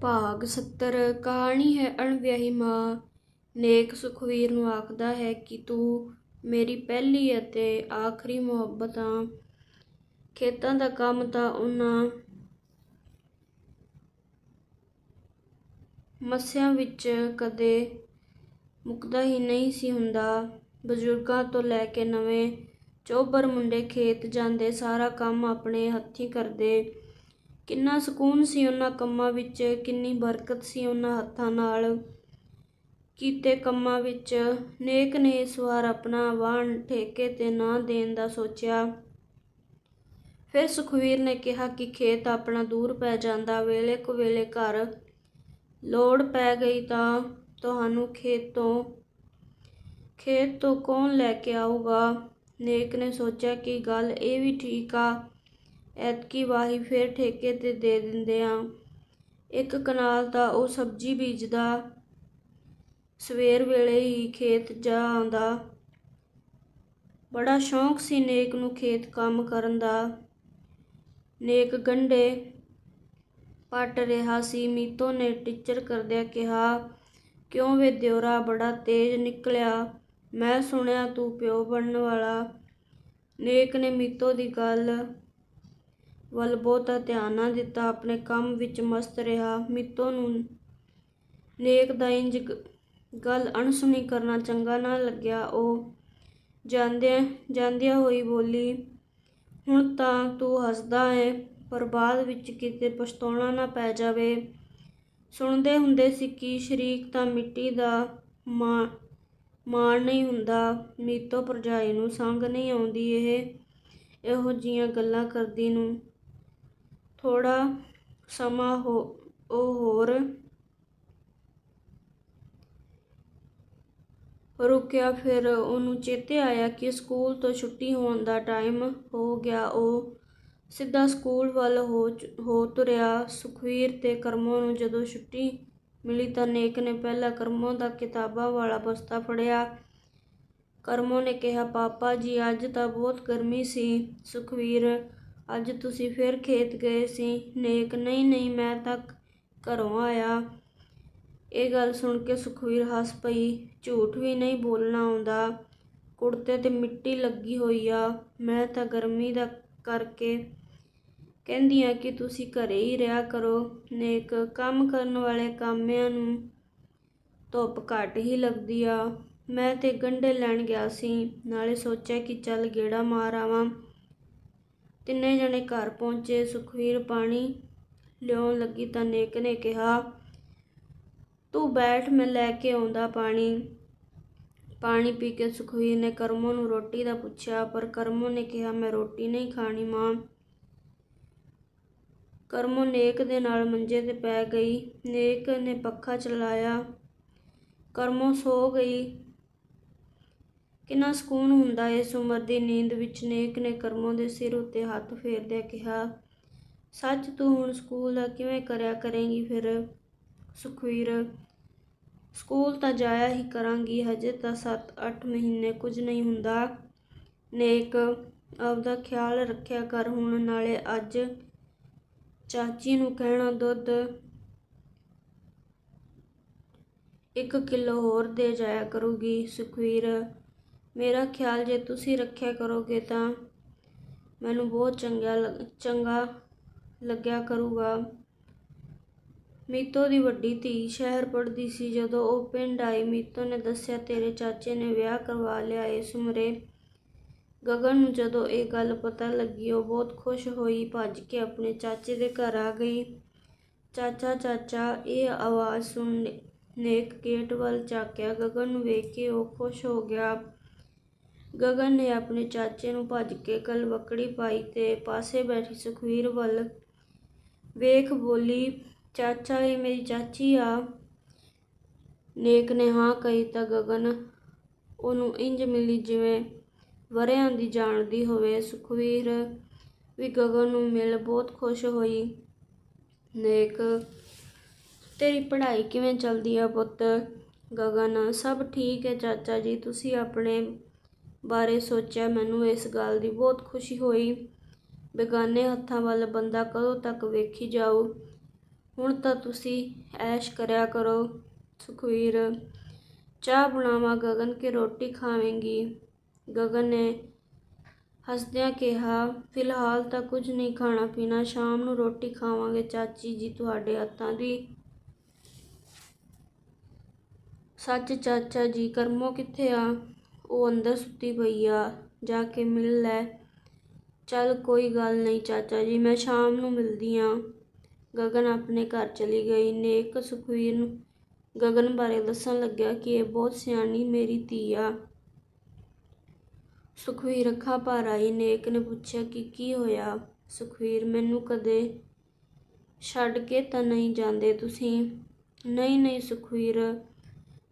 ਭਾਗ 70 ਕਹਾਣੀ ਹੈ ਅਣਵਿਆਹੀ ਮਾਂ। ਨੇਕ ਸੁਖਵੀਰ ਨੂੰ ਆਖਦਾ ਹੈ ਕਿ ਤੂੰ ਮੇਰੀ ਪਹਿਲੀ ਅਤੇ ਆਖਰੀ ਮੁਹੱਬਤ ਆ। ਖੇਤਾਂ ਦਾ ਕੰਮ ਤਾਂ ਉਹਨਾਂ ਮੱਸਿਆਂ ਵਿੱਚ ਕਦੇ ਮੁੱਕਦਾ ਹੀ ਨਹੀਂ ਸੀ ਹੁੰਦਾ। ਬਜ਼ੁਰਗਾਂ ਤੋਂ ਲੈ ਕੇ ਨਵੇਂ ਚੋਬਰ ਮੁੰਡੇ ਖੇਤ ਜਾਂਦੇ ਸਾਰਾ ਕੰਮ ਆਪਣੇ ਹੱਥੀਂ ਕਰਦੇ। ਕਿੰਨਾ ਸਕੂਨ ਸੀ ਉਹਨਾਂ ਕੰਮਾਂ ਵਿੱਚ, ਕਿੰਨੀ ਬਰਕਤ ਸੀ ਉਹਨਾਂ ਹੱਥਾਂ ਨਾਲ। ਕੀਤੇ ਕੰਮਾਂ ਵਿੱਚ ਨੇਕ ਨੇ ਇਸ ਵਾਰ ਆਪਣਾ ਵਾਹਣ ਠੇਕੇ ਤੇ ਨਾ ਦੇਣ ਦਾ ਸੋਚਿਆ। ਫਿਰ ਸੁਖਵੀਰ ਨੇ ਕਿਹਾ ਕਿ ਖੇਤ ਆਪਣਾ ਦੂਰ ਪੈ ਜਾਂਦਾ ਵੇਲੇ ਕੁ ਵੇਲੇ ਘਰ ਲੋੜ ਪੈ ਗਈ ਤਾਂ ਤੁਹਾਨੂੰ ਖੇਤ ਤੋਂ ਖੇਤ ਤੋਂ ਕੌਣ ਲੈ ਕੇ ਆਊਗਾ? ਨੇਕ ਨੇ ਸੋਚਿਆ ਕਿ ਗੱਲ ਇਹ ਵੀ ਠੀਕ ਆ ਐਤਕੀ ਵਾਹੀ ਫਿਰ ਠੇਕੇ ਤੇ ਦੇ ਦਿੰਦੇ ਆ। ਇੱਕ ਕਨਾਲ ਤਾਂ ਉਹ ਸਬਜ਼ੀ ਬੀਜਦਾ, ਸਵੇਰ ਵੇਲੇ ਹੀ ਖੇਤ ਜਾ ਆਉਂਦਾ। ਬੜਾ ਸ਼ੌਂਕ ਸੀ ਨੇਕ ਨੂੰ ਖੇਤ ਕੰਮ ਕਰਨ ਦਾ। ਨੇਕ ਗੰਢੇ ਪੱਟ ਰਿਹਾ ਸੀ, ਮੀਤੋ ਨੇ ਟੀਚਰ ਕਰਦਿਆਂ ਕਿਹਾ, ਕਿਉਂ ਵੇ ਦਿਉਰਾ ਬੜਾ ਤੇਜ਼ ਨਿਕਲਿਆ। ਮੈਂ ਸੁਣਿਆ ਤੂੰ ਪਿਓ ਬਣਨ ਵਾਲਾ। ਨੇਕ ਨੇ ਮੀਤੋ ਦੀ ਗੱਲ ਵੱਲ ਬਹੁਤਾ ਧਿਆਨ ਨਾ ਦਿੱਤਾ, ਆਪਣੇ ਕੰਮ ਵਿੱਚ ਮਸਤ ਰਿਹਾ। ਮੀਤੋ ਨੂੰ ਨੇਕ ਦਾ ਇੰਜ ਗ- ਗੱਲ ਅਣਸੁਣੀ ਕਰਨਾ ਚੰਗਾ ਨਾ ਲੱਗਿਆ। ਉਹ ਜਾਂਦਿਆਂ ਜਾਂਦਿਆਂ ਹੋਈ ਬੋਲੀ, ਹੁਣ ਤਾਂ ਤੂੰ ਹੱਸਦਾ ਏ, ਪਰ ਬਾਅਦ ਵਿੱਚ ਕਿਤੇ ਪਛਤਾਉਣਾ ਨਾ ਪੈ ਜਾਵੇ। ਸੁਣਦੇ ਹੁੰਦੇ ਸੀ ਕਿ ਸ਼ਰੀਕ ਤਾਂ ਮਿੱਟੀ ਦਾ ਮਾਂ, ਮਾਣ ਨਹੀਂ ਹੁੰਦਾ। ਮੀਤੋ ਭਰਜਾਈ ਨੂੰ ਸੰਗ ਨਹੀਂ ਆਉਂਦੀ ਇਹ, ਇਹੋ ਜੀਆਂ ਗੱਲਾਂ ਕਰਦੀ ਨੂੰ। ਥੋੜਾ ਸਮਾਂ ਹੋ, ਉਹ ਹੋਰ ਰੁਕਿਆ, ਫਿਰ ਉਹਨੂੰ ਚੇਤੇ ਆਇਆ ਕਿ ਸਕੂਲ ਤੋਂ ਛੁੱਟੀ ਹੋਣ ਦਾ ਟਾਈਮ ਹੋ ਗਿਆ। ਉਹ ਸਿੱਧਾ ਸਕੂਲ ਵੱਲ ਹੋ ਹੋ ਤੁਰਿਆ। ਸੁਖਵੀਰ ਤੇ ਕਰਮੋ ਨੂੰ ਜਦੋਂ ਛੁੱਟੀ ਮਿਲੀ ਤਾਂ ਨੇਕ ਨੇ ਪਹਿਲਾਂ ਕਰਮੋ ਦਾ ਕਿਤਾਬਾਂ ਵਾਲਾ ਬਸਤਾ ਫੜਿਆ। ਕਰਮੋ ਨੇ ਕਿਹਾ, ਪਾਪਾ ਜੀ, ਅੱਜ ਤਾਂ ਬਹੁਤ ਗਰਮੀ ਸੀ। ਸੁਖਵੀਰ ਅੱਜ ਤੁਸੀਂ ਫਿਰ ਖੇਤ ਗਏ ਸੀ। ਨੇਕ, ਨਹੀਂ ਨਹੀਂ, ਮੈਂ ਤਾਂ ਘਰੋਂ ਆਇਆ। ਇਹ ਗੱਲ ਸੁਣ ਕੇ ਸੁਖਬੀਰ ਹੱਸ ਪਈ। ਝੂਠ ਵੀ ਨਹੀਂ ਬੋਲਣਾ ਆਉਂਦਾ। ਕੁੜਤੇ ਤੇ ਮਿੱਟੀ ਲੱਗੀ ਹੋਈ ਆ। ਮੈਂ ਤਾਂ ਗਰਮੀ ਦਾ ਕਰਕੇ ਕਹਿੰਦੀ ਆ ਕਿ ਤੁਸੀਂ ਘਰੇ ਹੀ ਰਿਹਾ ਕਰੋ। ਨੇਕ, ਕੰਮ ਕਰਨ ਵਾਲੇ ਕਾਮਿਆਂ ਨੂੰ ਧੁੱਪ ਘੱਟ ਹੀ ਲੱਗਦੀ ਆ। ਮੈਂ ਤੇ ਗੰਢੇ ਲੈਣ ਗਿਆ ਸੀ। ਨਾਲੇ ਸੋਚਿਆ ਕਿ ਚੱਲ ਗੇੜਾ ਮਾਰ ਆਵਾਂ। ਤਿੰਨੇ ਜਣੇ ਘਰ ਪਹੁੰਚੇ, ਸੁਖਵੀਰ ਪਾਣੀ ਲਿਆਉਣ ਲੱਗੀ ਤਾਂ ਨੇਕ ਨੇ ਕਿਹਾ, ਤੂੰ ਬੈਠ, ਮੈਂ ਲੈ ਕੇ ਆਉਂਦਾ ਪਾਣੀ। ਪਾਣੀ ਪੀ ਕੇ ਸੁਖਵੀਰ ਨੇ ਕਰਮੋ ਨੂੰ ਰੋਟੀ ਦਾ ਪੁੱਛਿਆ, ਪਰ ਕਰਮੋ ਨੇ ਕਿਹਾ, ਮੈਂ ਰੋਟੀ ਨਹੀਂ ਖਾਣੀ ਮਾਂ। ਕਰਮੋ ਨੇਕ ਦੇ ਨਾਲ ਮੰਜੇ ਤੇ ਪੈ ਗਈ। ਨੇਕ ਨੇ ਪੱਖਾ ਚਲਾਇਆ। ਕਰਮੋ ਸੋ ਗਈ। ਕਿੰਨਾ ਸਕੂਨ ਹੁੰਦਾ ਇਸ ਉਮਰ ਦੀ ਨੀਂਦ ਵਿੱਚ? ਨੇਕ ਨੇ ਕਰਮੋਂ ਦੇ ਸਿਰ ਉੱਤੇ ਹੱਥ ਫੇਰਦਿਆਂ ਕਿਹਾ, ਸੱਚ ਤੂੰ ਹੁਣ ਸਕੂਲ ਦਾ ਕਿਵੇਂ ਕਰਿਆ ਕਰੇਂਗੀ ਫਿਰ? ਸੁਖਵੀਰ, ਸਕੂਲ ਤਾਂ ਜਾਇਆ ਹੀ ਕਰਾਂਗੀ, ਹਜੇ ਤਾਂ 7-8 ਮਹੀਨੇ ਕੁਝ ਨਹੀਂ ਹੁੰਦਾ। ਨੇਕ, ਆਪਦਾ ਖਿਆਲ ਰੱਖਿਆ ਕਰ ਹੁਣ, ਨਾਲੇ ਅੱਜ ਚਾਚੀ ਨੂੰ ਕਹਿਣਾ, ਦੁੱਧ ਇੱਕ ਕਿਲੋ ਹੋਰ ਦੇ ਜਾਇਆ ਕਰੂਗੀ। ਸੁਖਵੀਰ ਮੇਰਾ ਖਿਆਲ ਜੇ ਤੁਸੀਂ ਰੱਖਿਆ ਕਰੋਗੇ ਤਾਂ ਮੈਨੂੰ ਬਹੁਤ ਚੰਗਾ ਲੱਗ- ਚੰਗਾ ਲੱਗਿਆ ਕਰੂਗਾ। ਮੀਤੋ ਦੀ ਵੱਡੀ ਧੀ ਸ਼ਹਿਰ ਪੜ੍ਹਦੀ ਸੀ ਜਦੋਂ ਉਹ ਪਿੰਡ ਆਈ। ਮੀਤੋ ਨੇ ਦੱਸਿਆ, ਤੇਰੇ ਚਾਚੇ ਨੇ ਵਿਆਹ ਕਰਵਾ ਲਿਆ ਇਸ ਉਮਰੇ ਗਗਨ ਨੂੰ ਜਦੋਂ ਇਹ ਗੱਲ ਪਤਾ ਲੱਗੀ, ਉਹ ਬਹੁਤ ਖੁਸ਼ ਹੋਈ, ਭੱਜ ਕੇ ਆਪਣੇ ਚਾਚੇ ਦੇ ਘਰ ਆ ਗਈ। ਚਾਚਾ ਚਾਚਾ, ਇਹ ਆਵਾਜ਼ ਸੁਣ ਨੇਕ ਗੇਟ ਵੱਲ ਝਾਕਿਆ। ਗਗਨ ਨੂੰ ਵੇਖ ਕੇ ਉਹ ਖੁਸ਼ ਹੋ ਗਿਆ। ਗਗਨ ਨੇ ਆਪਣੇ ਚਾਚੇ ਨੂੰ ਭੱਜ ਕੇ ਕਲਵਕੜੀ ਪਾਈ ਤੇ ਪਾਸੇ ਬੈਠੀ ਸੁਖਵੀਰ ਵੱਲ ਵੇਖ ਬੋਲੀ, ਚਾਚਾ, ਇਹ ਮੇਰੀ ਚਾਚੀ ਆ। ਨੇਕ ਨੇ ਹਾਂ ਕਹੀ ਤਾਂ ਗਗਨ, ਉਹਨੂੰ ਇੰਜ ਮਿਲੀ ਜਿਵੇਂ ਵਰਿਆਂ ਦੀ ਜਾਣਦੀ ਹੋਵੇ। ਸੁਖਵੀਰ ਵੀ ਗਗਨ ਨੂੰ ਮਿਲ ਬਹੁਤ ਖੁਸ਼ ਹੋਈ। ਨੇਕ, ਤੇਰੀ ਪੜ੍ਹਾਈ ਕਿਵੇਂ ਚੱਲਦੀ ਆ ਪੁੱਤ? ਗਗਨ, ਸਭ ਠੀਕ ਹੈ ਚਾਚਾ ਜੀ, ਤੁਸੀਂ ਆਪਣੇ ਬਾਰੇ ਸੋਚਿਆ। ਮੈਨੂੰ ਇਸ ਗੱਲ ਦੀ ਬਹੁਤ ਖੁਸ਼ੀ ਹੋਈ। ਬੇਗਾਨੇ ਹੱਥਾਂ ਵੱਲ ਬੰਦਾ ਕਦੋਂ ਤੱਕ ਵੇਖੀ ਜਾਊ? ਹੁਣ ਤਾਂ ਤੁਸੀਂ ਐਸ਼ ਕਰਿਆ ਕਰੋ, ਸੁਖਵੀਰ। ਚਾਹ ਬਣਾਵਾਂ, ਗਗਨ ਕੇ ਰੋਟੀ ਖਾਵੇਂਗੀ? ਗਗਨ ਨੇ ਹੱਸਦਿਆਂ ਕਿਹਾ, ਫਿਲਹਾਲ ਤਾਂ ਕੁਝ ਨਹੀਂ ਖਾਣਾ ਪੀਣਾ, ਸ਼ਾਮ ਨੂੰ ਰੋਟੀ ਖਾਵਾਂਗੇ ਚਾਚੀ ਜੀ ਤੁਹਾਡੇ ਹੱਥਾਂ ਦੀ। ਸੱਚ ਚਾਚਾ ਜੀ, ਕਰਮੋ ਕਿੱਥੇ ਆ? ਉਹ ਅੰਦਰ ਸੁੱਤੀ ਪਈ ਆ, ਜਾ ਕੇ ਮਿਲ ਲੈ। ਚੱਲ ਕੋਈ ਗੱਲ ਨਹੀਂ ਚਾਚਾ ਜੀ, ਮੈਂ ਸ਼ਾਮ ਨੂੰ ਮਿਲਦੀ ਆ। ਗਗਨ ਆਪਣੇ ਘਰ ਚਲੀ ਗਈ, ਨੇਕ ਸੁਖਵੀਰ ਨੂੰ ਗਗਨ ਬਾਰੇ ਦੱਸਣ ਲੱਗਿਆ ਕਿ ਇਹ ਬਹੁਤ ਸਿਆਣੀ ਮੇਰੀ ਧੀ ਆ। ਸੁਖਵੀਰ ਅੱਖਾਂ ਭਰ ਆਈ, ਨੇਕ ਨੇ ਪੁੱਛਿਆ ਕਿ ਕੀ ਹੋਇਆ? ਸੁਖਵੀਰ ਮੈਨੂੰ ਕਦੇ ਛੱਡ ਕੇ ਤਾਂ ਨਹੀਂ ਜਾਂਦੇ ਤੁਸੀਂ? ਨਹੀਂ ਨਹੀਂ ਸੁਖਵੀਰ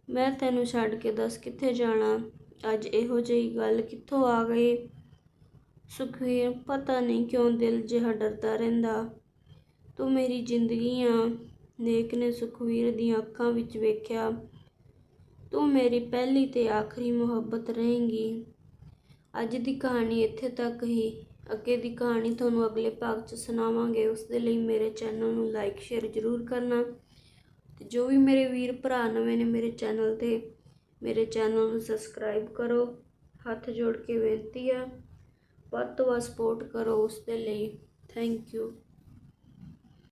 ਮੈਂ ਤੈਨੂੰ ਛੱਡ ਕੇ ਦੱਸ ਕਿੱਥੇ ਜਾਣਾ? ਅੱਜ ਇਹੋ ਜਿਹੀ ਗੱਲ ਕਿੱਥੋਂ ਆ ਗਈ? ਸੁਖਵੀਰ, ਪਤਾ ਨਹੀਂ ਕਿਉਂ ਦਿਲ ਜਿਹਾ ਡਰਦਾ ਰਹਿੰਦਾ। ਤੂੰ ਮੇਰੀ ਜ਼ਿੰਦਗੀ ਆ। ਨੇਕ ਨੇ ਸੁਖਵੀਰ ਦੀਆਂ ਅੱਖਾਂ ਵਿੱਚ ਵੇਖਿਆ। ਤੂੰ ਮੇਰੀ ਪਹਿਲੀ ਤੇ ਆਖਰੀ ਮੁਹੱਬਤ ਰਹੇਂਗੀ। ਅੱਜ ਦੀ ਕਹਾਣੀ ਇੱਥੇ ਤੱਕ ਹੀ। ਅੱਗੇ ਦੀ ਕਹਾਣੀ ਤੁਹਾਨੂੰ ਅਗਲੇ ਭਾਗ 'ਚ ਸੁਣਾਵਾਂਗੇ। ਉਸ ਦੇ ਲਈ ਮੇਰੇ ਚੈਨਲ ਨੂੰ ਲਾਈਕ, ਸ਼ੇਅਰ ਜ਼ਰੂਰ ਕਰਨਾ। ਤੇ ਜੋ ਵੀ ਮੇਰੇ ਵੀਰ ਭਰਾ ਨਵੇਂ ਨੇ ਮੇਰੇ ਚੈਨਲ ਤੇ ਮੇਰੇ ਚੈਨਲ ਨੂੰ ਸਬਸਕ੍ਰਾਈਬ ਕਰੋ। ਹੱਥ ਜੋੜ ਕੇ ਬੇਨਤੀ ਆ ਵੱਧ ਤੋਂ ਵੱਧ ਸਪੋਰਟ ਕਰੋ ਉਸ ਦੇ ਲਈ। Thank you